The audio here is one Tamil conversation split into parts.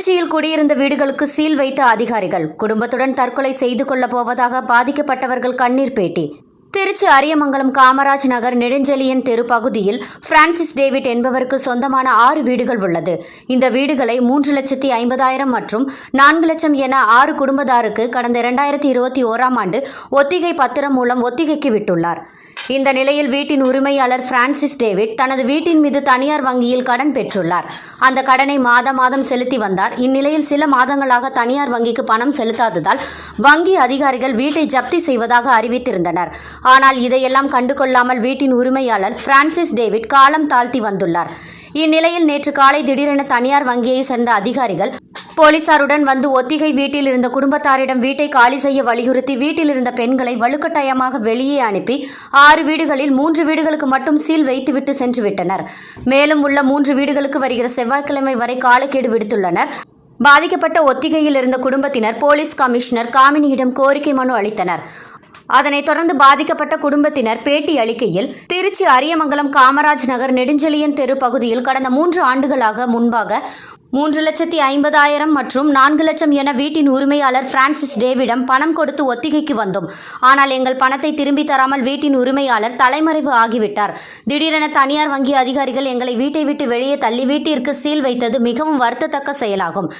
திருச்சியில் குடியிருந்த வீடுகளுக்கு சீல் வைத்த அதிகாரிகள் குடும்பத்துடன் தற்கொலை செய்து கொள்ளப் போவதாக பாதிக்கப்பட்டவர்கள் கண்ணீர் பேட்டி திருச்சி அரியமங்கலம் காமராஜ் நகர் நெடுஞ்செலியன் தெரு பகுதியில் பிரான்சிஸ் டேவிட் என்பவருக்கு சொந்தமான ஆறு வீடுகள் உள்ளது. இந்த வீடுகளை மூன்று லட்சத்தி ஐம்பதாயிரம் மற்றும் நான்கு லட்சம் என ஆறு குடும்பதாருக்கு கடந்த இரண்டாயிரத்தி இருபத்தி ஓராம் ஆண்டு ஒத்திகை பத்திரம் மூலம் ஒத்திகைக்கு விட்டுள்ளார். இந்த நிலையில் வீட்டின் உரிமையாளர் பிரான்சிஸ் டேவிட் தனது வீட்டின் மீது தனியார் வங்கியில் கடன் பெற்றுள்ளார். அந்த கடனை மாதம் மாதம் செலுத்தி வந்தார். இந்நிலையில் சில மாதங்களாக தனியார் வங்கிக்கு பணம் செலுத்தாததால் வங்கி அதிகாரிகள் வீட்டை ஜப்தி செய்வதாக அறிவித்திருந்தனர். ஆனால் இதையெல்லாம் கண்டுகொள்ளாமல் வீட்டின் உரிமையாளர் பிரான்சிஸ் டேவிட் காலம் தாழ்த்தி வந்துள்ளார். இந்நிலையில் நேற்று காலை திடீரென தனியார் வங்கியை சேர்ந்த அதிகாரிகள் போலீசாருடன் வந்து ஒத்திகை வீட்டில் இருந்த குடும்பத்தாரிடம் வீட்டை காலி செய்ய வலியுறுத்தி வீட்டில் இருந்த பெண்களை வலுக்கட்டாயமாக வெளியே அனுப்பி ஆறு வீடுகளில் மூன்று வீடுகளுக்கு மட்டும் சீல் வைத்துவிட்டு சென்று விட்டனர். மேலும் உள்ள மூன்று வீடுகளுக்கு வருகிற செவ்வாய்க்கிழமை வரை காலக்கெடு விடுத்துள்ளனர். பாதிக்கப்பட்ட ஒத்திகையில் இருந்த குடும்பத்தினர் போலீஸ் கமிஷனர் காமினியிடம் கோரிக்கை மனு அளித்தனர். அதனைத் தொடர்ந்து பாதிக்கப்பட்ட குடும்பத்தினர் பேட்டி அளிக்கையில் திருச்சி அரியமங்கலம் காமராஜ் நகர் நெடுஞ்செழியன் தெரு பகுதியில் கடந்த மூன்று ஆண்டுகளாக முன்பாக மூன்று லட்சத்தி ஐம்பதாயிரம் மற்றும் நான்கு லட்சம் என வீட்டின் உரிமையாளர் பிரான்சிஸ் டேவிடம் பணம் கொடுத்து ஒத்திகைக்கு வந்தோம். ஆனால் எங்கள் பணத்தை திரும்பி தராமல் வீட்டின் உரிமையாளர் தலைமறைவு ஆகிவிட்டார். திடீரென தனியார் வங்கி அதிகாரிகள் எங்களை வீட்டை விட்டு வெளியே தள்ளி வீட்டிற்கு சீல் வைத்தது மிகவும் வருத்தத்தக்க செயலாகும்.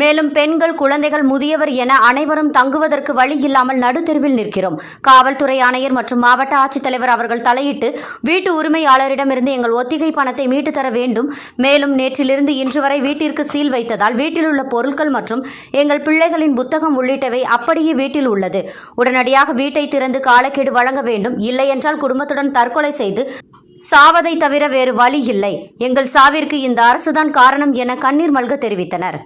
மேலும் பெண்கள் குழந்தைகள் முதியவர் என அனைவரும் தங்குவதற்கு வழி இல்லாமல் நடுத்தெருவில் நிற்கிறோம். காவல்துறை ஆணையர் மற்றும் மாவட்ட ஆட்சித்தலைவர் அவர்கள் தலையிட்டு வீட்டு உரிமையாளரிடமிருந்து எங்கள் ஒத்திகை பணத்தை மீட்டு தர வேண்டும். மேலும் நேற்றிலிருந்து இன்று வரை வீட்டிற்கு சீல் வைத்ததால் வீட்டில் உள்ள பொருட்கள் மற்றும் எங்கள் பிள்ளைகளின் புத்தகம் உள்ளிட்டவை அப்படியே வீட்டில் உள்ளது. உடனடியாக வீட்டை திறந்து காலக்கெடு வழங்க வேண்டும். இல்லையென்றால் குடும்பத்துடன் தற்கொலை செய்து சாவதை தவிர வேறு வழி இல்லை. எங்கள் சாவிற்கு இந்த அரசுதான் காரணம் என கண்ணீர் மல்க தெரிவித்தனர்.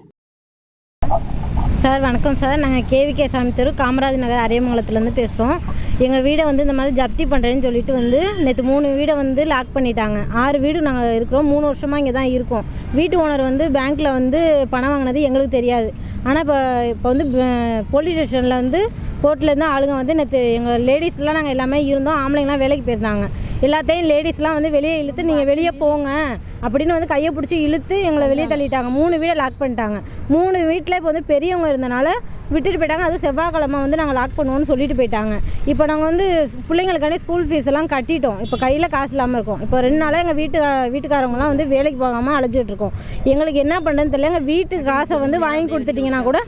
சார் வணக்கம் சார். நாங்கள் கேவிகே சாமி தெரு காமராஜ் நகர் அரியமங்கலத்துலேருந்து பேசுகிறோம் எங்கள் வீடை வந்து இந்த மாதிரி ஜப்தி பண்ணுறேன்னு சொல்லிட்டு வந்து நேற்று மூணு வீடை வந்து லாக் பண்ணிட்டாங்க. ஆறு வீடு நாங்கள் இருக்கிறோம். மூணு வருஷமாக இங்கே தான் இருக்கோம். வீட்டு ஓனர் வந்து பேங்க்கில் வந்து பணம் வாங்கினது எங்களுக்கு தெரியாது. ஆனால் இப்போ இப்போ வந்து போலீஸ் ஸ்டேஷனில் வந்து கோர்ட்லேருந்து ஆளுங்க வந்து நேற்று எங்கள் லேடிஸ்லாம் நாங்கள் எல்லாமே இருந்தோம். ஆம்பளைங்களாம் வேலைக்கு போயிருந்தாங்க. எல்லாத்தையும் லேடிஸ்லாம் வந்து வெளியே இழுத்து நீங்கள் வெளியே போங்க. அப்படின்னு வந்து கையை பிடிச்சி இழுத்து எங்களை வெளியே தள்ளிட்டாங்க. மூணு வீடை லாக் பண்ணிட்டாங்க. மூணு வீட்டில் இப்போ வந்து பெரியவங்க இருந்தனால விட்டுட்டு போயிட்டாங்க. அதுவும் செவ்வாய்க்கிழமை வந்து நாங்கள் லாக் பண்ணுவோம்னு சொல்லிட்டு போயிட்டாங்க. இப்போ நாங்கள் வந்து பிள்ளைங்களுக்காண்டி ஸ்கூல் ஃபீஸ் எல்லாம் கட்டிட்டோம். இப்போ கையில் காசு இல்லாமல் இருக்கோம். இப்போ ரெண்டு நாளாக எங்கள் வீட்டு வீட்டுக்காரவங்களாம் வந்து வேலைக்கு போகாமல் அழைச்சிட்டு இருக்கோம். எங்களுக்கு என்ன பண்ணுறதுன்னு தெரியல. எங்கள் வீட்டு காசை வந்து வாங்கி கொடுத்துட்டிங்கன்னா கூட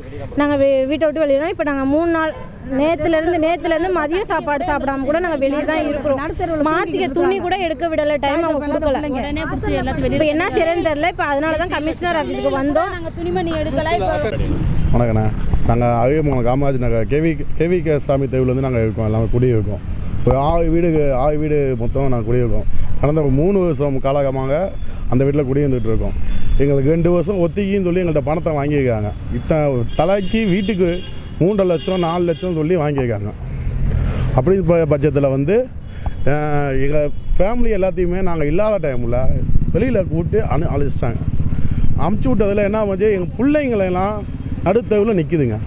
நாங்கள் வீட்டை விட்டு வெளியே இப்போ நாங்கள் மூணு நாள் நேத்துலேருந்து நேத்துலேருந்து மதிய சாப்பாடு சாப்பிடாம கூட நாங்கள் வெளியே தான் இருக்கிறோம். மாத்திக்க துணி கூட எடுக்க விடல. டைம் அவங்க கொடுக்கல. இப்போ என்ன செய்யறதுன்னு தெரியல. இப்போ அதனால தான் கமிஷனர் ஆஃபீஸுக்கு வந்தோம். நாங்கள் துணிமணி எடுக்கல. இப்போ வணக்கண்ணா. நாங்கள் Aviyamangalam Kamaraj Nagar KV KV K Sami தெருவுலேருந்து நாங்கள் இருக்கோம். எல்லாமே குடியிருக்கோம். ஒரு ஆறு வீடு ஆறு வீடு மொத்தம் நாங்கள் குடியிருக்கோம். கடந்த ஒரு மூணு வருஷம் காலகமாக அந்த வீட்டில் குடியிருந்துட்டு இருக்கோம். எங்களுக்கு ரெண்டு வருஷம் ஒத்திக்கின்னு சொல்லி எங்கள்கிட்ட பணத்தை வாங்கியிருக்காங்க. இத்தனை தலைக்கு வீட்டுக்கு மூன்றரை லட்சம் நாலு லட்சம் சொல்லி வாங்கியிருக்காங்க. அப்படி ப- பட்சத்தில் வந்து எங்கள் ஃபேமிலி எல்லாத்தையுமே நாங்கள் இல்லாத டைமில் வெளியில் கூப்பிட்டு அனு அழைச்சிட்டாங்க அமுச்சு விட்டதில் என்ன வந்து எங்கள் பிள்ளைங்களெல்லாம் நடுத்தவில் நிற்குதுங்க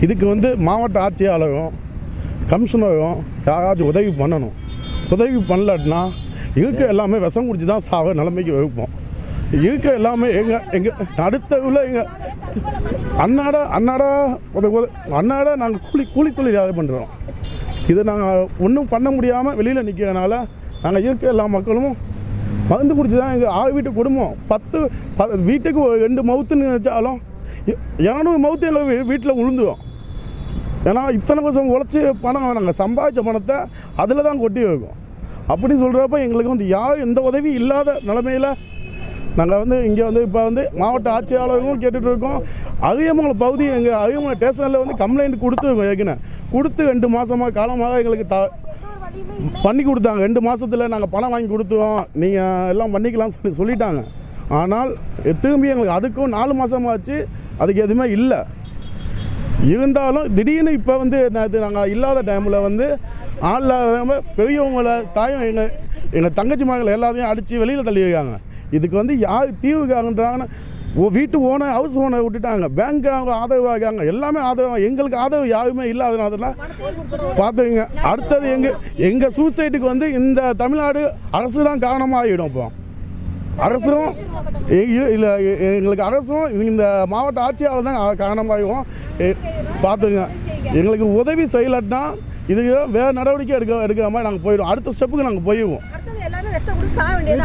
இதுக்கு வந்து மாவட்ட ஆட்சியாளரும் கமிஷனரும் யாராச்சும் உதவி பண்ணணும். உதவி பண்ணலன்னா இருக்க எல்லாமே விஷம் குடிச்சு தான் சாவ நிலைமைக்கு வைப்போம் இருக்க எல்லாமே எங்கள் எங்கள் அடுத்த உள்ள எங்கள் அன்னாட அன்னாடா உத உத அன்னாட நாங்கள் கூலி கூலி தொழில் பண்ணுறோம் இதை நாங்கள் ஒன்றும் பண்ண முடியாமல் வெளியில் நிற்கிறனால நாங்கள் இருக்க எல்லா மக்களும் மருந்து குடிச்சு தான் எங்கள் ஆறு வீட்டு குடும்பம். பத்து ப வீட்டுக்கு ரெண்டு மவுத்துன்னு வச்சாலும் இரநூறு மவுத்து எங்கள் வீட்டில் உளுந்துடும் ஏன்னா இத்தனை வருஷம் உழைச்சி பணம் நாங்கள் சம்பாதிச்ச பணத்தை அதில் தான் கொட்டி வைக்கும். அப்படின்னு சொல்கிறப்ப எங்களுக்கு வந்து யார் எந்த உதவியும் இல்லாத நிலமையில் நாங்கள் வந்து இங்கே வந்து இப்போ வந்து மாவட்ட ஆட்சியாளர்களும் கேட்டுட்டு இருக்கோம் அரியமங்கலம் பகுதி எங்கள் அதிகமங்கல ஸ்டேஷனில் வந்து கம்ப்ளைண்ட் கொடுத்து ஏற்கனவே கொடுத்து ரெண்டு மாதமாக காலமாக எங்களுக்கு த பண்ணி கொடுத்தாங்க. ரெண்டு மாதத்தில் நாங்கள் பணம் வாங்கி கொடுத்தோம். நீங்கள் எல்லாம் பண்ணிக்கலாம் சொல்லி சொல்லிட்டாங்க. ஆனால் திரும்பி எங்களுக்கு அதுக்கும் நாலு மாதமாச்சு அதுக்கு எதுவுமே இல்லை. இருந்தாலும் திடீர்னு இப்போ வந்து நேற்று நாங்கள் இல்லாத டைமில் வந்து ஆளில் பெரியவங்கள தாயும் எங்கள் எங்கள் தங்கச்சி மகளை எல்லாத்தையும் அடித்து வெளியில் தள்ளியிருக்காங்க. இதுக்கு வந்து யார் தீவுக்காகன்றாங்கன்னு ஓ வீட்டு ஓனர் ஹவுஸ் ஓனர் விட்டுட்டாங்க. பேங்க் அவங்க ஆதரவாகாங்க எல்லாமே ஆதரவாக எங்களுக்கு ஆதரவு யாருமே இல்லாதனால பார்த்துங்க அடுத்தது எங்கள் எங்கள் சூசைட்டுக்கு வந்து இந்த தமிழ்நாடு அரசு தான் காரணமாகிடும் இப்போ. அரசும் இல்லை எங்களுக்கு அரசும் இந்த மாவட்ட ஆட்சியாளர் தான் காரணமாகும் பார்த்துங்க எங்களுக்கு உதவி செய்யலன்னா இதுக்கு வேறு நடவடிக்கை எடுக்க எடுக்கிற மாதிரி நாங்கள் போயிடுவோம். அடுத்த ஸ்டெப்புக்கு நாங்கள் போயிடுவோம். சாக வேண்டியது?